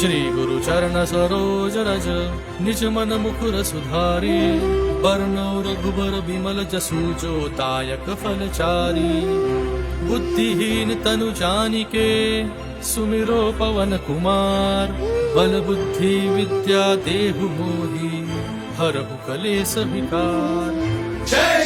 चरण सरोज रज निज मन मुकुर सुधारी बरनौ रघुबर बिमल जसु जो दायक फलचारी बुद्धिहीन तनु जानिके सुमिरो पवन कुमार बल बुद्धि विद्या देहु मोहि हरहु कलेस विकार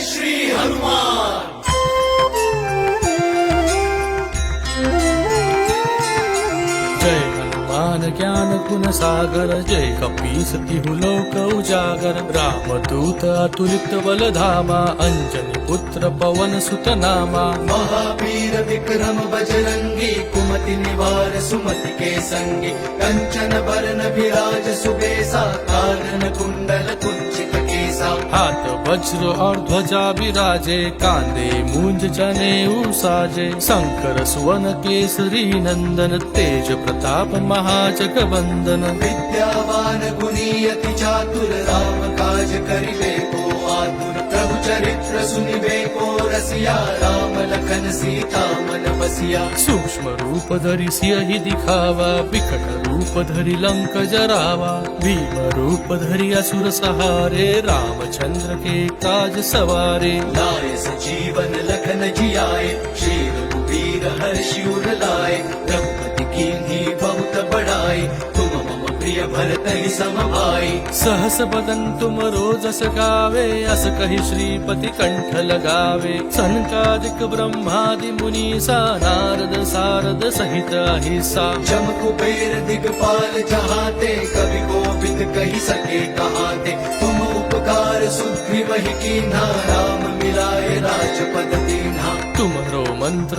गुण सागर जय कपीस तिहु लोक उजागर राम दूत अतुलित बल धामा अंजनी पुत्र पवन सुत नामा महावीर विक्रम बजरंगी कुमति निवार सुमति के संगी कंचन बरन विराज सुबेसा कानन कुंडल कुंचित हात वज्र और ध्वजा विराजे कांदे मूंज जने साजे शंकर सुवन केसरी नंदन तेज प्रताप महाजगवंदन विद्यावान गुणी अति चातुर राम काज करिबे को आतुर। चरित्र सुनिबे को रसिया राम लखन सीता मन बसिया। सूक्ष्म रूप धरि सियहि दिखावा विकट रूप धरि लंक जरावा। भीम रूप धरि असुर सहारे रामचंद्र के काज सवारे। लाए जीवन लखन जियाए श्री रघुवीर हर्षि उर लाए प्रिय भरत ही सम भाई सहस बदन तुम रोजस गावे अस कहि श्रीपति कंठ लगावे। सनकादिक ब्रह्मादि मुनीसा नारद सारद सहित अहिसा। जम कुबेर दिगपाल जहाते कवि गोविंद कही सके कहाते। तुम उपकार सुग्री वही की राजपद दीन्हा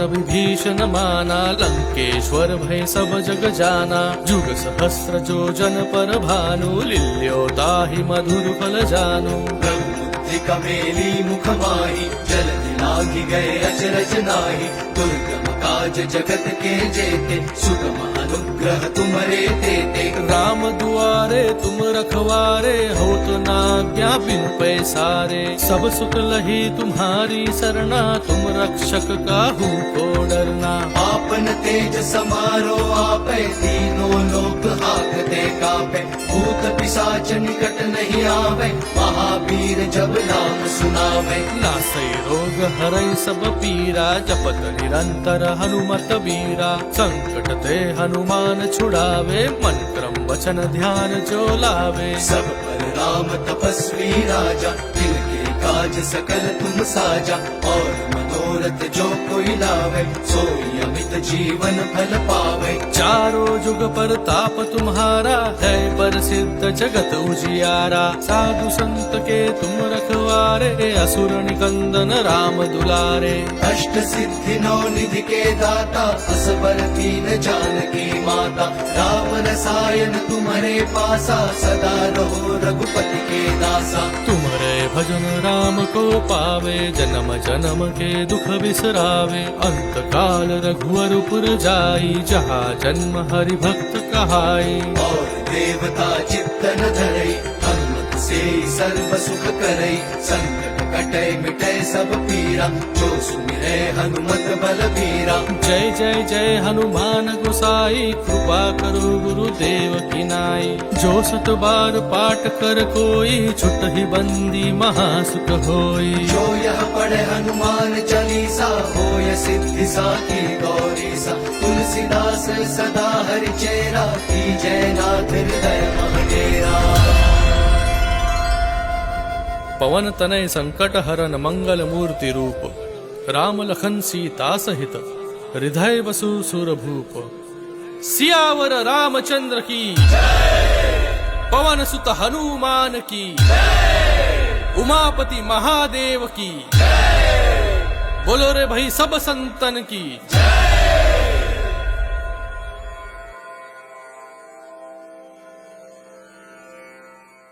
विभीषण माना लंकेश्वर भय सब जग जाना। जुग सहस्र जो जन पर भानु लिल्यो ताहि मधुर फल जानु। ब्रह्मुद्रिका मेली मुख माही जल दिलागी गए अचरज नाही दुर्गम काज जगत के जेते, सुगम अनुग्रह तुम्हारे देते। राम दुआरे, तुम रखवारे, हो तो ना आज्ञा बिन पैसारे। सब सुख लही तुम्हारी सरना, तुम रक्षक काहू को डरना। आपन तेज समारो आपे, तीनों लोक हाकते कापे। भूत पिशाच निकट नहीं आवे, महावीर जब नाम सुनावे। नासै रोग हरै सब पीरा, जपत निरंतर हनुमत वीरा संकट ते हनुमान छुड़ावे मन क्रम वचन ध्यान जो लावे। सब पर राम तपस्वी राजा, तिनके काज सकल तुम साजा, और मनोरथ जो कोई लावे सोई अमित जीवन फल पावे। चारों जुग पर ताप तुम्हारा है पर सिद्ध जगत उजियारा। साधु संत के तुम रखवारे असुर निकंदन राम दुलारे। अष्ट सिद्धि नौ निधि के दाता असबर तीन जानकी माता। रसायन तुम्हारे पासा सदा रहो रघुपति के दासा। तुम्हारे भजन राम को पावे जन्म जन्म के दुख बिसरावे। अंत काल रघुवर पुर जाई जहाँ जन्म हरि भक्त कहाई। और देवता चित्तन धरई हनुमत से सर्व सुख करई। संकट कटे मिटे सब पीरा जो सुमिरे हनुमत बल बीरा जय जय जय हनुमान गोसाई कृपा करो गुरुदेव की नाई। जो सत बार पाठ कर कोई छुट ही बंदी महासुख होई। जो यह पढ़े हनुमान चालीसा हो सिद्धि साकी गौरी सा तुलसीदास सदा हरि चेरा की जय नाथ हृदय महडेरा। पवन तनय संकट हरन मंगल मूर्ति रूप। राम लखन सीता सहित। हृदय बसु सुर भूप। सियावर रामचंद्र की। पवन सुत हनुमान की। उमापति महादेव की। बोलो रे भाई सब संतन की।